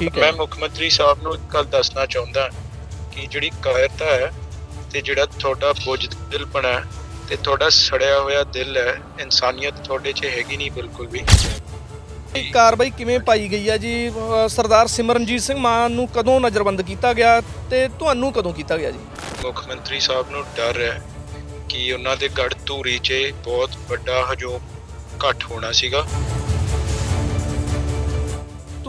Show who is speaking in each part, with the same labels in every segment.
Speaker 1: ਠੀਕ
Speaker 2: ਮੈਂ
Speaker 1: ਹੈ
Speaker 2: ਮੁੱਖ ਮੰਤਰੀ ਸਾਹਿਬ ਨੂੰ ਇੱਕ ਗੱਲ ਦੱਸਣਾ ਚਾਹੁੰਦਾ ਕਿ ਜਿਹੜੀ ਕਾਇਰਤਾ ਹੈ ਤੇ ਜਿਹੜਾ ਤੁਹਾਡਾ ਬੁਝਦਿਲਪਣਾ ਹੈ ਤੇ ਤੁਹਾਡਾ ਸੜਿਆ ਹੋਇਆ ਦਿਲ ਹੈ ਇਨਸਾਨੀਅਤ ਤੁਹਾਡੇ 'ਚ ਹੈਗੀ ਨਹੀਂ ਬਿਲਕੁਲ ਵੀ।
Speaker 1: ਇਹ ਕਾਰਵਾਈ ਕਿਵੇਂ ਪਾਈ ਗਈ ਹੈ ਜੀ? ਸਰਦਾਰ ਸਿਮਰਨਜੀਤ ਸਿੰਘ ਮਾਨ ਨੂੰ ਕਦੋਂ ਨਜ਼ਰਬੰਦ ਕੀਤਾ ਗਿਆ ਤੇ ਤੁਹਾਨੂੰ ਕਦੋਂ ਕੀਤਾ ਗਿਆ ਜੀ?
Speaker 2: ਮੁੱਖ ਮੰਤਰੀ ਸਾਹਿਬ ਨੂੰ ਡਰ ਹੈ ਕਿ ਉਹਨਾਂ ਦੇ ਗੜ ਧੂਰੀ 'ਚ ਬਹੁਤ ਵੱਡਾ ਹਜੂਮ ਘੱਟ ਹੋਣਾ ਸੀਗਾ।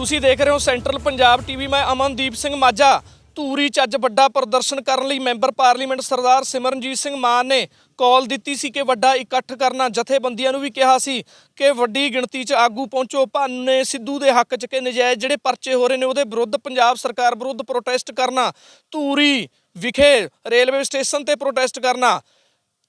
Speaker 1: ਤੁਸੀਂ ਦੇਖ ਰਹੇ ਹੋ ਸੈਂਟਰਲ ਪੰਜਾਬ ਟੀਵੀ, ਮੈਂ ਅਮਨਦੀਪ ਸਿੰਘ ਮਾਝਾ। ਧੂਰੀ ਚ ਅੱਜ ਵੱਡਾ ਪ੍ਰਦਰਸ਼ਨ ਕਰਨ ਲਈ ਮੈਂਬਰ ਪਾਰਲੀਮੈਂਟ ਸਰਦਾਰ ਸਿਮਰਨਜੀਤ ਸਿੰਘ ਮਾਨ ਨੇ ਕਾਲ ਦਿੱਤੀ ਸੀ ਕਿ ਵੱਡਾ ਇਕੱਠ ਕਰਨਾ। ਜਥੇਬੰਦੀਆਂ ਨੂੰ ਵੀ ਕਿਹਾ ਸੀ ਕਿ ਵੱਡੀ ਗਿਣਤੀ 'ਚ ਆਗੂ ਪਹੁੰਚੋ। ਭਾਨੇ ਸਿੱਧੂ ਦੇ ਹੱਕ 'ਚ ਕਿ ਨਜਾਇਜ਼ ਜਿਹੜੇ ਪਰਚੇ ਹੋ ਰਹੇ ਨੇ, ਉਹਦੇ ਵਿਰੁੱਧ ਪੰਜਾਬ ਸਰਕਾਰ ਵਿਰੁੱਧ ਪ੍ਰੋਟੈਸਟ ਕਰਨਾ। ਧੂਰੀ ਵਿਖੇ ਰੇਲਵੇ ਸਟੇਸ਼ਨ ਤੇ ਪ੍ਰੋਟੈਸਟ ਕਰਨਾ।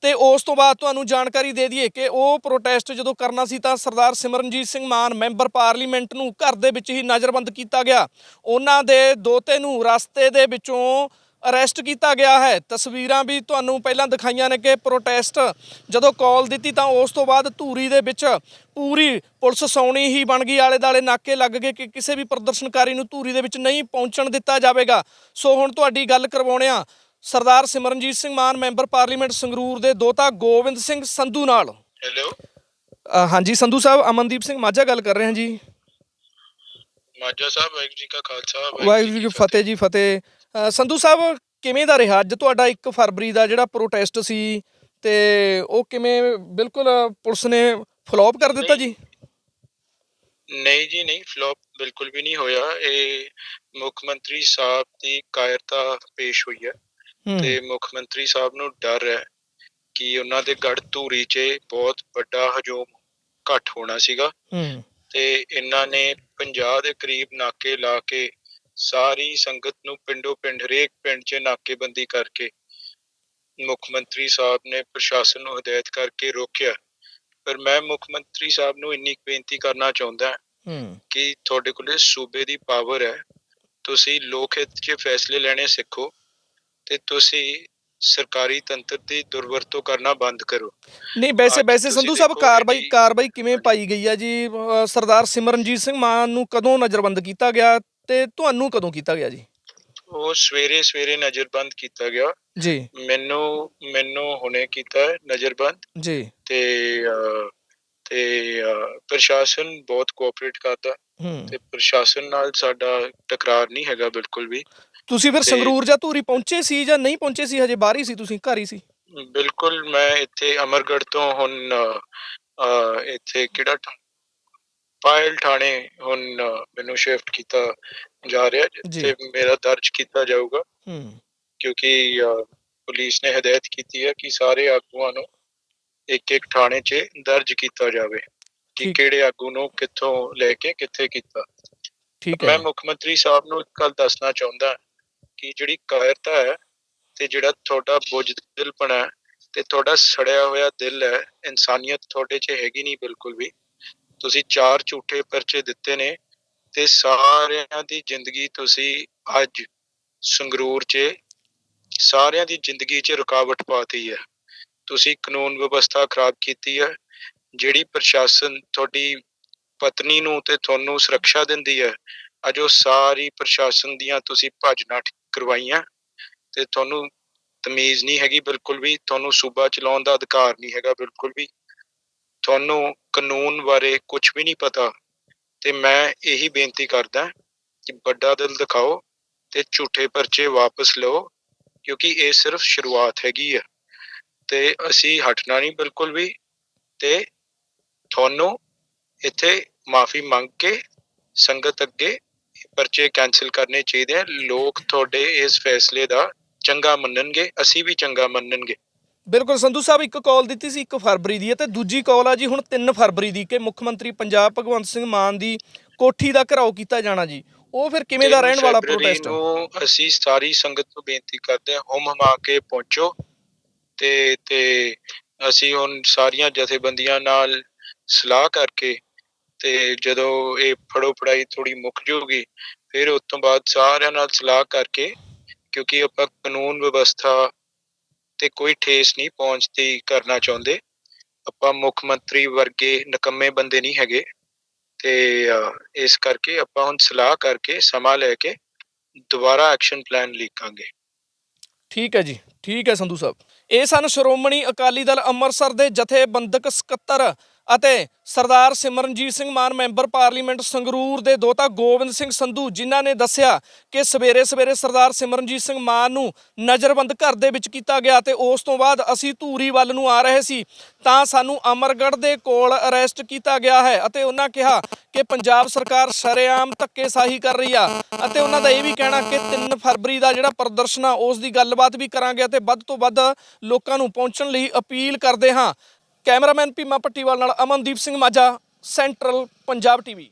Speaker 1: ਤੇ ਉਸ ਤੋਂ ਬਾਅਦ ਤੁਹਾਨੂੰ ਜਾਣਕਾਰੀ ਦੇ ਦਈਏ ਕਿ ਉਹ ਪ੍ਰੋਟੈਸਟ ਜਦੋਂ ਕਰਨਾ ਸੀ ਤਾਂ ਸਰਦਾਰ ਸਿਮਰਨਜੀਤ ਸਿੰਘ ਮਾਨ ਮੈਂਬਰ ਪਾਰਲੀਮੈਂਟ ਨੂੰ ਘਰ ਦੇ ਵਿੱਚ ਹੀ ਨਜ਼ਰਬੰਦ ਕੀਤਾ ਗਿਆ। ਉਹਨਾਂ ਦੇ ਦੋਤੇ ਨੂੰ ਰਸਤੇ ਦੇ ਵਿੱਚੋਂ ਅਰੈਸਟ ਕੀਤਾ ਗਿਆ ਹੈ। ਤਸਵੀਰਾਂ ਵੀ ਤੁਹਾਨੂੰ ਪਹਿਲਾਂ ਦਿਖਾਈਆਂ ਨੇ ਕਿ ਪ੍ਰੋਟੈਸਟ ਜਦੋਂ ਕਾਲ ਦਿੱਤੀ ਤਾਂ ਉਸ ਤੋਂ ਬਾਅਦ ਧੂਰੀ ਦੇ ਵਿੱਚ ਪੂਰੀ ਪੁਲਿਸ ਸੌਣੀ ਹੀ ਬਣ ਗਈ। ਆਲੇ ਦਾਲੇ ਨਾਕੇ ਲੱਗ ਗਏ ਕਿ ਕਿਸੇ ਵੀ ਪ੍ਰਦਰਸ਼ਨਕਾਰੀ ਨੂੰ ਧੂਰੀ ਦੇ ਵਿੱਚ ਨਹੀਂ ਪਹੁੰਚਣ ਦਿੱਤਾ ਜਾਵੇਗਾ। ਸੋ ਹੁਣ ਤੁਹਾਡੀ ਗੱਲ ਕਰਵਾਉਣੇ ਆ ਸਰਦਾਰ ਸਿਮਰਨਜੀਤ ਸਿੰਘ ਮਾਨ ਮੈਂਬਰ ਪਾਰਲੀਮੈਂਟ ਸੰਗਰੂਰ ਦੇ ਦੋਤਾ ਗੋਬਿੰਦ ਸਿੰਘ ਸੰਧੂ ਨਾਲ।
Speaker 2: ਹੈਲੋ
Speaker 1: ਅ, ਹਾਂਜੀ ਸੰਧੂ ਸਾਹਿਬ ਅਮਨਦੀਪ ਸਿੰਘ ਮਾਝਾ ਗੱਲ ਕਰ ਰਹੇ ਹਾਂ ਜੀ।
Speaker 2: ਮਾਝਾ ਸਾਹਿਬ ਵਾਹਿਗੁਰੂ ਜੀ ਕਾ ਖਾਲਸਾ
Speaker 1: ਵਾਹਿਗੁਰੂ ਜੀ ਕੀ ਫਤਿਹ। ਜੀ ਫਤਿਹ। ਅ, ਸੰਧੂ ਸਾਹਿਬ ਕਿਵੇਂ ਦਾ ਰਿਹਾ ਅੱਜ ਤੁਹਾਡਾ 1 ਫਰਵਰੀ ਦਾ ਜਿਹੜਾ ਪ੍ਰੋਟੈਸਟ ਸੀ ਤੇ ਉਹ ਕਿਵੇਂ ਬਿਲਕੁਲ ਪੁਲਿਸ ਨੇ ਫਲੋਪ ਕਰ ਦਿੱਤਾ ਜੀ?
Speaker 2: ਨਹੀਂ ਜੀ ਨਹੀਂ ਫਲॉप ਬਿਲਕੁਲ ਵੀ ਨਹੀਂ ਹੋਇਆ। ਇਹ ਮੁੱਖ ਮੰਤਰੀ ਸਾਹਿਬ ਦੀ ਕਾਇਰਤਾ ਪੇਸ਼ ਹੋਈ ਹੂੰ। ਤੇ ਮੁੱਖ ਮੰਤਰੀ ਸਾਹਿਬ ਨੂੰ ਡਰ ਹੈ ਕਿ ਉਹਨਾਂ ਦੇ ਗੜ ਧੂਰੀ 'ਚ ਬਹੁਤ ਵੱਡਾ ਹਜੂਮ ਘੱਟ ਹੋਣਾ ਸੀਗਾ। ਤੇ ਇਹਨਾਂ ਨੇ 50 ਦੇ ਕਰੀਬ ਨਾਕੇ ਲਾ ਕੇ ਸਾਰੀ ਸੰਗਤ ਨੂੰ ਪਿੰਡੋ ਪਿੰਡ ਹਰੇਕ ਪਿੰਡ 'ਚ ਨਾਕੇਬੰਦੀ ਕਰਕੇ ਮੁੱਖ ਮੰਤਰੀ ਸਾਹਿਬ ਨੇ ਪ੍ਰਸ਼ਾਸਨ ਨੂੰ ਹਦਾਇਤ ਕਰਕੇ ਰੋਕਿਆ। ਪਰ ਮੈਂ ਮੁੱਖ ਮੰਤਰੀ ਸਾਹਿਬ ਨੂੰ ਇੰਨੀ ਬੇਨਤੀ ਕਰਨਾ ਚਾਹੁੰਦਾ
Speaker 1: ਹੂੰ।
Speaker 2: ਕਿ ਤੁਹਾਡੇ ਕੋਲੇ ਸੂਬੇ ਦੀ ਪਾਵਰ ਹੈ। ਤੁਸੀਂ ਲੋਕ ਹਿੱਤ 'ਚ ਫੈਸਲੇ ਲੈਣੇ ਸਿੱਖੋ। ਤੇ ਤੁਸੀਂ ਸਰਕਾਰੀ ਤੰਤਰ ਦੀ ਦੁਰਵਰਤੋਂ ਕਰਨਾ ਬੰਦ ਕਰੋ।
Speaker 1: ਨਹੀਂ ਵੈਸੇ ਵੈਸੇ ਸੰਧੂ ਸਾਹਿਬ ਕਾਰਵਾਈ ਕਾਰਵਾਈ ਕਿਵੇਂ ਪਾਈ ਗਈ ਹੈ ਜੀ? ਸਰਦਾਰ ਸਿਮਰਨਜੀਤ ਸਿੰਘ ਮਾਨ ਨੂੰ ਕਦੋਂ ਨਜ਼ਰਬੰਦ ਕੀਤਾ ਗਿਆ ਤੇ ਤੁਹਾਨੂੰ ਕਦੋਂ ਕੀਤਾ ਗਿਆ ਜੀ?
Speaker 2: ਉਹ ਸਵੇਰੇ ਸਵੇਰੇ ਨਜ਼ਰਬੰਦ ਕੀਤਾ ਗਿਆ।
Speaker 1: ਜੀ।
Speaker 2: ਮੈਨੂੰ ਮੈਨੂੰ ਹੁਣੇ ਕੀਤਾ ਨਜ਼ਰਬੰਦ।
Speaker 1: ਜੀ।
Speaker 2: ਤੇ ਤੇ ਪ੍ਰਸ਼ਾਸਨ ਬਹੁਤ ਕੋਆਪਰੇਟ ਕਰਦਾ। ਤੇ ਪ੍ਰਸ਼ਾਸਨ ਨਾਲ ਸਾਡਾ ਟਕਰਾਰ ਨਹੀਂ ਹੈਗਾ ਬਿਲਕੁਲ ਵੀ।
Speaker 1: ਤੁਸੀਂ ਫਿਰ
Speaker 2: ਤੇ-
Speaker 1: ਸੰਗਰੂਰ ਜਾਂ ਧੂਰੀ ਪਹੁੰਚੇ ਸੀ ਜਾਂ ਨਹੀਂ ਪਹੁੰਚੇ ਸੀ? ਹਜੇ ਬਾਹਰ ਹੀ ਸੀ ਤੁਸੀਂ ਘਰ ਹੀ ਸੀ।
Speaker 2: ਬਿਲਕੁਲ ਮੈਂ ਇੱਥੇ ਅਮਰਗੜ੍ਹ ਤੋਂ ਹੁਣ ਇੱਥੇ ਕਿਹੜਾ ਥਾਂ- ਪਾਇਲ ਥਾਣੇ ਹੁਣ ਮੈਨੂੰ ਸ਼ਿਫਟ ਕੀਤਾ ਜਾ ਰਿਹਾ
Speaker 1: ਜੀ।
Speaker 2: ਜਿੱਥੇ ਮੇਰਾ ਦਰਜ ਕੀਤਾ ਜਾਊਗਾ।
Speaker 1: ਹੂੰ।
Speaker 2: ਕਿਉਂਕਿ ਪੁਲਿਸ ਨੇ ਹਦਾਇਤ ਕੀਤੀ ਹੈ ਕਿ ਸਾਰੇ ਆਗੂਆਂ ਨੂੰ ਇੱਕ ਇੱਕ ਥਾਣੇ 'ਚ ਦਰਜ ਕੀਤਾ ਜਾਵੇ ਕਿ
Speaker 1: ਠੀਕ।
Speaker 2: ਕਿਹੜੇ ਆਗੂ ਨੂੰ ਕਿੱਥੋਂ ਲੈ ਕੇ ਕਿੱਥੇ ਕੀਤਾ।
Speaker 1: ਠੀਕ ਹੈ।
Speaker 2: ਮੈਂ ਮੁੱਖ ਮੰਤਰੀ ਸਾਹਿਬ ਨੂੰ ਇੱਕ ਗੱਲ ਦੱਸਣਾ ਚਾਹੁੰਦਾ ਕਿ ਜਿਹੜੀ ਕਾਇਰਤਾ ਹੈ ਤੇ ਜਿਹੜਾ ਤੁਹਾਡਾ ਬੁੱਝ ਦਿਲਪਣਾ ਤੇ ਤੁਹਾਡਾ ਸੜਿਆ ਹੋਇਆ ਦਿਲ ਹੈ, ਇਨਸਾਨੀਅਤ ਤੁਹਾਡੇ 'ਚ ਹੈਗੀ ਨਹੀਂ ਬਿਲਕੁਲ ਵੀ। ਤੁਸੀਂ ਚਾਰ ਝੂਠੇ ਪਰਚੇ ਦਿੱਤੇ ਨੇ ਤੇ ਸਾਰਿਆਂ ਦੀ ਜ਼ਿੰਦਗੀ ਤੁਸੀਂ ਅੱਜ ਸੰਗਰੂਰ 'ਚ, ਸਾਰਿਆਂ ਦੀ ਜ਼ਿੰਦਗੀ 'ਚ ਰੁਕਾਵਟ ਪਾਤੀ ਹੈ। ਤੁਸੀਂ ਕਾਨੂੰਨ ਵਿਵਸਥਾ ਖਰਾਬ ਕੀਤੀ ਹੈ, ਜਿਹੜੀ ਪ੍ਰਸ਼ਾਸਨ ਤੁਹਾਡੀ ਪਤਨੀ ਨੂੰ ਤੇ ਤੁਹਾਨੂੰ ਸੁਰੱਖਿਆ ਦਿੰਦੀ ਹੈ, ਅੱਜ ਉਹ ਸਾਰੀ ਪ੍ਰਸ਼ਾਸਨ ਦੀਆਂ ਤੁਸੀਂ ਭੱਜ ਨੱਠ ਕਰਵਾਈਆਂ ਤੇ ਤੁਹਾਨੂੰ ਤਮੀਜ਼ ਨਹੀਂ ਹੈਗੀ ਬਿਲਕੁਲ ਵੀ, ਤੁਹਾਨੂੰ ਸੂਬਾ ਚਲਾਉਣ ਦਾ ਅਧਿਕਾਰ ਨਹੀਂ ਹੈਗਾ ਬਿਲਕੁਲ ਵੀ। ਤੁਹਾਨੂੰ ਕਾਨੂੰਨ ਬਾਰੇ ਕੁਝ ਵੀ ਨਹੀਂ ਪਤਾ ਤੇ ਮੈਂ ਇਹੀ ਬੇਨਤੀ ਕਰਦਾ ਕਿ ਵੱਡਾ ਦਿਲ ਦਿਖਾਓ ਤੇ ਝੂਠੇ ਪਰਚੇ ਵਾਪਸ ਲਓ, ਕਿਉਂਕਿ ਇਹ ਸਿਰਫ ਸ਼ੁਰੂਆਤ ਹੈਗੀ ਹੈ ਤੇ ਅਸੀਂ ਹਟਣਾ ਨਹੀਂ ਬਿਲਕੁਲ ਵੀ ਤੇ ਤੁਹਾਨੂੰ ਇੱਥੇ ਮਾਫੀ ਮੰਗ ਕੇ, ਸੰਗਤ ਅੱਗੇ ਪਰਚੇ ਕੈਨਸਲ ਕਰਨੇ ਚਾਹੀਦੇ ਆ। ਲੋਕ ਤੁਹਾਡੇ ਇਸ ਫੈਸਲੇ ਦਾ ਚੰਗਾ ਮੰਨਣਗੇ ਅਸੀਂ ਵੀ ਚੰਗਾ ਮੰਨਣਗੇ।
Speaker 1: ਬਿਲਕੁਲ ਸੰਧੂ ਸਾਹਿਬ ਇੱਕ ਕਾਲ ਦਿੱਤੀ ਸੀ 1 ਫਰਵਰੀ ਦੀ ਤੇ ਦੂਜੀ ਕਾਲ ਆ ਜੀ ਹੁਣ 3 ਫਰਵਰੀ ਦੀ ਕਿ ਮੁੱਖ ਮੰਤਰੀ ਪੰਜਾਬ ਭਗਵੰਤ ਸਿੰਘ ਮਾਨ ਦੀ ਕੋਠੀ ਦਾ ਘਰਾਓ ਕੀਤਾ ਜਾਣਾ ਜੀ। ਉਹ ਫਿਰ ਕਿਵੇਂ ਦਾ ਰਹਿਣ ਵਾਲਾ ਪ੍ਰੋਟੈਸਟ
Speaker 2: ਨੂੰ ਅਸੀਂ ਸਾਰੀ ਸੰਗਤ ਨੂੰ ਬੇਨਤੀ ਕਰਦੇ ਹਾਂ ਹੁਮ ਹਮਾ ਕੇ ਪਹੁੰਚੋ ਤੇ ਤੇ ਅਸੀਂ ਹੁਣ ਸਾਰੀਆਂ ਜਥੇਬੰਦੀਆਂ ਨਾਲ ਸਲਾਹ ਕਰਕੇ ਤੇ ਜਦੋਂ ਇਹ ਫੜੋ ਫੜਾਈ ਥੋੜੀ ਮੁੱਕ ਜੂਗੀ ਫਿਰ ਉਸ ਤੋਂ ਬਾਅਦ ਸਾਰਿਆਂ ਨਾਲ ਸਲਾਹ ਕਰਕੇ, ਕਿਉਂਕਿ ਆਪਾਂ ਕਾਨੂੰਨ ਵਿਵਸਥਾ ਤੇ ਕੋਈ ਠੇਸ ਨਹੀਂ ਪਹੁੰਚਦੀ ਕਰਨਾ ਚਾਹੁੰਦੇ। ਆਪਾਂ ਮੁੱਖ ਮੰਤਰੀ ਵਰਗੇ ਨਕੰਮੇ ਬੰਦੇ ਨਹੀਂ ਹੈਗੇ। ਤੇ ਇਸ ਕਰਕੇ ਆਪਾਂ ਹੁਣ ਸਲਾਹ ਕਰਕੇ, ਸਮਾਂ ਲੈ ਕੇ ਦੁਬਾਰਾ ਐਕਸ਼ਨ ਪਲਾਨ ਲਿਖਾਂਗੇ
Speaker 1: ਠੀਕ ਹੈ ਜੀ, ਠੀਕ ਹੈ ਸੰਧੂ ਸਾਹਿਬ। ਇਹ ਸਨ ਸ਼੍ਰੋਮਣੀ ਅਕਾਲੀ ਦਲ ਅੰਮ੍ਰਿਤਸਰ ਦੇ ਜਥੇਬੰਦਕ ਸਕੱਤਰ ਅਤੇ ਸਰਦਾਰ ਸਿਮਰਨਜੀਤ ਸਿੰਘ ਮਾਨ ਮੈਂਬਰ ਪਾਰਲੀਮੈਂਟ ਸੰਗਰੂਰ ਦੇ ਦੋਤਾ ਗੋਬਿੰਦ ਸਿੰਘ ਸੰਧੂ, ਜਿਨ੍ਹਾਂ ਨੇ ਦੱਸਿਆ ਕਿ ਸਵੇਰੇ ਸਵੇਰੇ ਸਰਦਾਰ ਸਿਮਰਨਜੀਤ ਸਿੰਘ ਮਾਨ ਨੂੰ ਨਜ਼ਰਬੰਦ ਘਰ ਦੇ ਵਿੱਚ ਕੀਤਾ ਗਿਆ ਤੇ ਉਸ ਤੋਂ ਬਾਅਦ ਅਸੀਂ ਧੂਰੀ ਵੱਲ ਨੂੰ ਆ ਰਹੇ ਸੀ। ਤਾਂ ਸਾਨੂੰ ਅਮਰਗੜ੍ਹ ਦੇ ਕੋਲ ਅਰੈਸਟ ਕੀਤਾ ਗਿਆ ਹੈ ਅਤੇ ਉਹਨਾਂ ਕਿਹਾ ਕਿ ਪੰਜਾਬ ਸਰਕਾਰ ਸ਼ਰੇਆਮ ਧੱਕੇਸ਼ਾਹੀ ਕਰ ਰਹੀ ਆ ਅਤੇ ਉਹਨਾਂ ਦਾ ਇਹ ਵੀ ਕਹਿਣਾ ਕਿ 3 ਫਰਵਰੀ ਦਾ ਜਿਹੜਾ ਪ੍ਰਦਰਸ਼ਨ ਆ, ਉਸ ਦੀ ਗੱਲਬਾਤ ਵੀ ਕਰਾਂਗੇ ਅਤੇ ਵੱਧ ਤੋਂ ਵੱਧ ਲੋਕਾਂ ਨੂੰ ਪਹੁੰਚਣ ਲਈ ਅਪੀਲ ਕਰਦੇ ਹਾਂ। ਕੈਮਰਾਮੈਨ ਭੀਮਾ ਪੱਟੀਵਾਲ ਨਾਲ ਅਮਨਦੀਪ ਸਿੰਘ ਮਾਝਾ ਸੈਂਟਰਲ ਪੰਜਾਬ ਟੀਵੀ।